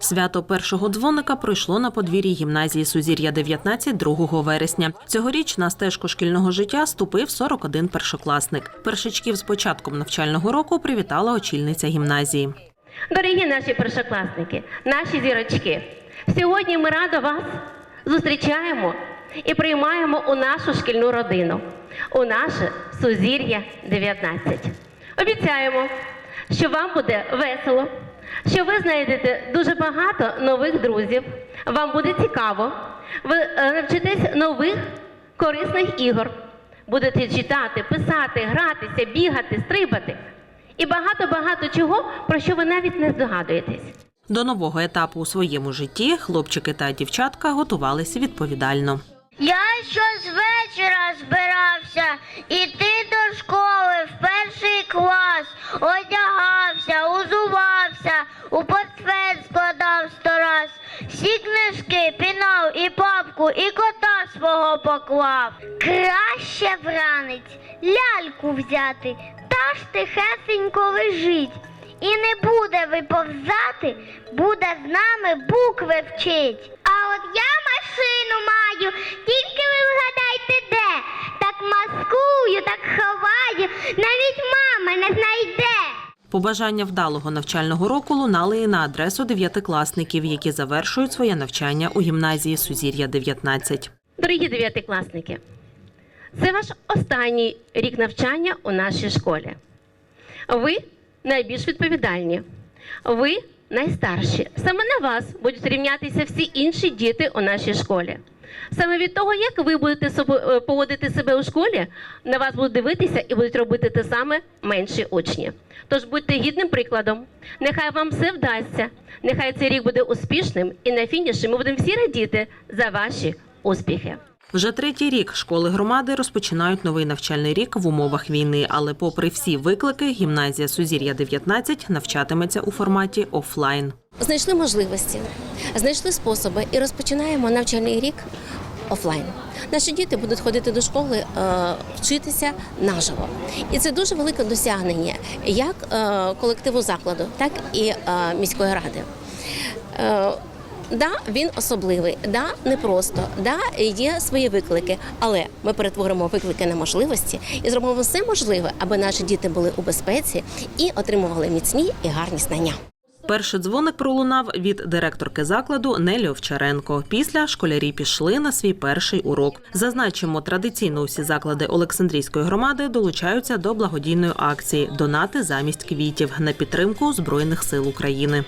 Свято першого дзвоника пройшло на подвір'ї гімназії Сузір'я 19 2 вересня. Цьогоріч на стежку шкільного життя ступив 41 першокласник. Першачків з початком навчального року привітала очільниця гімназії. Дорогі наші першокласники, наші зірочки, сьогодні ми радо вас зустрічаємо і приймаємо у нашу шкільну родину, у наше сузір'я 19. Обіцяємо, що вам буде весело, що ви знайдете дуже багато нових друзів, вам буде цікаво, ви е, навчитесь нових корисних ігор, будете читати, писати, гратися, бігати, стрибати. І багато-багато чого, про що ви навіть не здогадуєтесь. До нового етапу у своєму житті хлопчики та дівчатка готувалися відповідально. Я щось вечора збирався іти до школи в перший клас, одягався, книжки, пінав і папку, і кота свого поклав. Краще вранець ляльку взяти, та ж тихесенько лежить. І не буде виповзати, буде з нами букви вчить. А от я машину маю, тільки ви вгадайте де. Так маскую, так ховаю, навіть мама не знайде. Побажання вдалого навчального року лунали і на адресу дев'ятикласників, які завершують своє навчання у гімназії Сузір'я 19. Дорогі дев'ятикласники, це ваш останній рік навчання у нашій школі. Ви найбільш відповідальні, ви найстарші. Саме на вас будуть рівнятися всі інші діти у нашій школі. Саме від того, як ви будете е, поводити себе у школі, на вас будуть дивитися і будуть робити те саме менші учні. Тож будьте гідним прикладом. Нехай вам все вдасться. Нехай цей рік буде успішним, і на фініші ми будемо всі радіти за ваші успіхи. Вже третій рік школи громади розпочинають новий навчальний рік в умовах війни, але попри всі виклики, гімназія Сузір'я 19 навчатиметься у форматі офлайн. Знайшли можливості, знайшли способи і розпочинаємо навчальний рік офлайн. Наші діти будуть ходити до школи, е, вчитися наживо. І це дуже велике досягнення як е, колективу закладу, так і е, міської ради. Да, він особливий, да, непросто, да, є свої виклики, але ми перетворимо виклики на можливості і зробимо все можливе, аби наші діти були у безпеці і отримували міцні і гарні знання. Перший дзвоник пролунав від директорки закладу Нелі Овчаренко. Після школярі пішли на свій перший урок. Зазначимо, традиційно усі заклади Олександрійської громади долучаються до благодійної акції Донати замість квітів на підтримку Збройних сил України.